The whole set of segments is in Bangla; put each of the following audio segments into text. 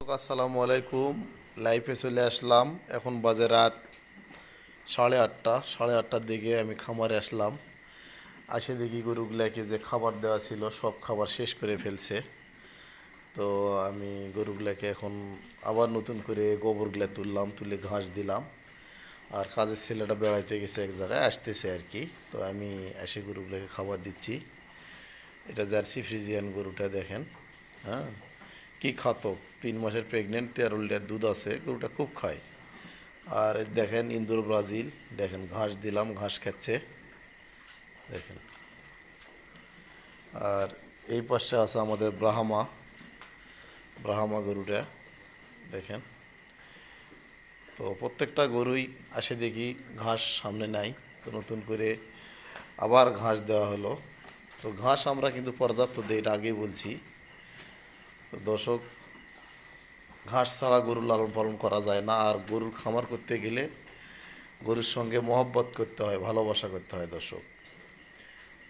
আসসালামু আলাইকুম। লাইফে চলে আসলাম। এখন বাজে রাত সাড়ে আটটা। সাড়ে আটটার দিকে আমি খামারে আসলাম। আসে দেখি গরুগুলাকে যে খাবার দেওয়া ছিল, সব খাবার শেষ করে ফেলছে। তো আমি গরুগুলাকে এখন আবার নতুন করে গোবরগুলা তুললাম, তুলে ঘাস দিলাম। আর কাজের ছেলেটা বেড়াইতে গেছে এক জায়গায়, আসতেছে আর কি। তো আমি এসে গরুগুলাকে খাবার দিচ্ছি। এটা জার্সি ফ্রিজিয়ান গরুটা দেখেন হ্যাঁ? কি খাতক তিন মাসের প্রেগনেন্ট তেরো লিটার দুধ আছে, গরুটা খুব খায়। আর দেখেন ইন্দোর, ব্রাজিল, দেখেন ঘাস দিলাম, ঘাস খাচ্ছে। দেখেন। আর এই পাশে আছে আমাদের ব্রাহ্মা ব্রাহ্মা গরুটা, দেখেন। তো প্রত্যেকটা গরুই আসে দেখি ঘাস সামনে নাই, তো নতুন করে আবার ঘাস দেওয়া হলো। তো ঘাস আমরা কিন্তু পর্যাপ্ত দিই এটা আগেই বলছি। তো দর্শক, ঘাস ছাড়া গরুর লালন পালন করা যায় না। আর গরুর খামার করতে গেলে গরুর সঙ্গে মহব্বত করতে হয়, ভালোবাসা করতে হয় দর্শক।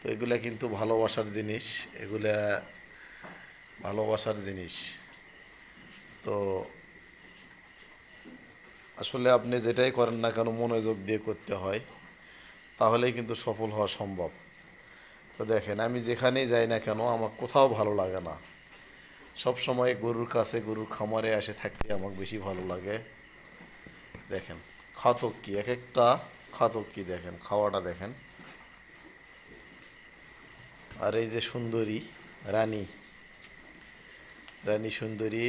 তো এগুলা কিন্তু ভালোবাসার জিনিস, এগুলা ভালোবাসার জিনিস। তো আসলে আপনি যেটাই করেন না কেন, মনোযোগ দিয়ে করতে হয়, তাহলেই কিন্তু সফল হওয়া সম্ভব। তো দেখেন, আমি যেখানেই যাই না কেন, আমার কোথাও ভালো লাগে না। সব সময় গরুর কাছে গরুর খামারে এসে থাকতে আমার বেশি ভালো লাগে। দেখেন, খাতক কি? এক একটা খাতক কি দেখেন? খাওয়াটা দেখেন। আর এই যে সুন্দরী, রানী। রানী সুন্দরী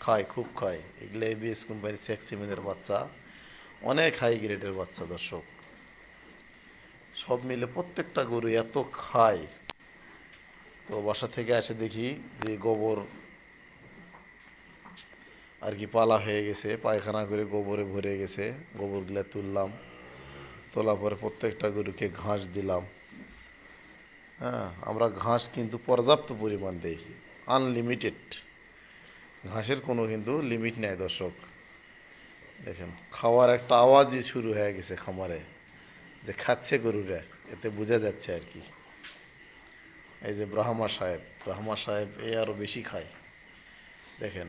খায়, খুব খায়। এগুলো এবিএস কোম্পানির সেক্সিমেনের বাচ্চা। অনেক হাই গ্রেডের বাচ্চা, দর্শক। সব মিলে প্রত্যেকটা গরু এত খায়। তো বাসা থেকে আসে দেখি যে গোবর আর কি পালা হয়ে গেছে, পায়খানা করে গোবরে ভরে গেছে, গোবরগুলো তুললাম, তোলার পরে প্রত্যেকটা গরুকে ঘাস দিলাম। হ্যাঁ আমরা ঘাস কিন্তু পর্যাপ্ত পরিমাণ দেই আনলিমিটেড ঘাসের কোনো কিন্তু লিমিট নেই দর্শক। দেখেন, খাওয়ার একটা আওয়াজই শুরু হয়ে গেছে খামারে, যে খাচ্ছে গরুরা, এতে বোঝা যাচ্ছে আর কি। এই যে ব্রাহ্মা সাহেব ব্রাহ্মা সাহেব এ আরও বেশি খায়। দেখেন,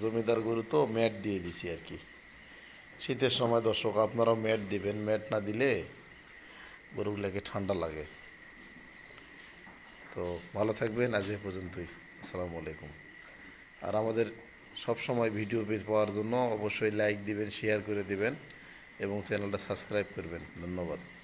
জমিদার গরু তো ম্যাট দিয়ে দিছি আর কি। শীতের সময় দর্শক, আপনারাও ম্যাট দিবেন, ম্যাট না দিলে গরুগুলোকে ঠান্ডা লাগে। তো ভালো থাকবেন, আজ এ পর্যন্তই। আসসালামু আলাইকুম। আর আমাদের সব সময় ভিডিও পেজ পাওয়ার জন্য অবশ্যই লাইক দিবেন, শেয়ার করে দিবেন এবং চ্যানেলটা সাবস্ক্রাইব করবেন। ধন্যবাদ।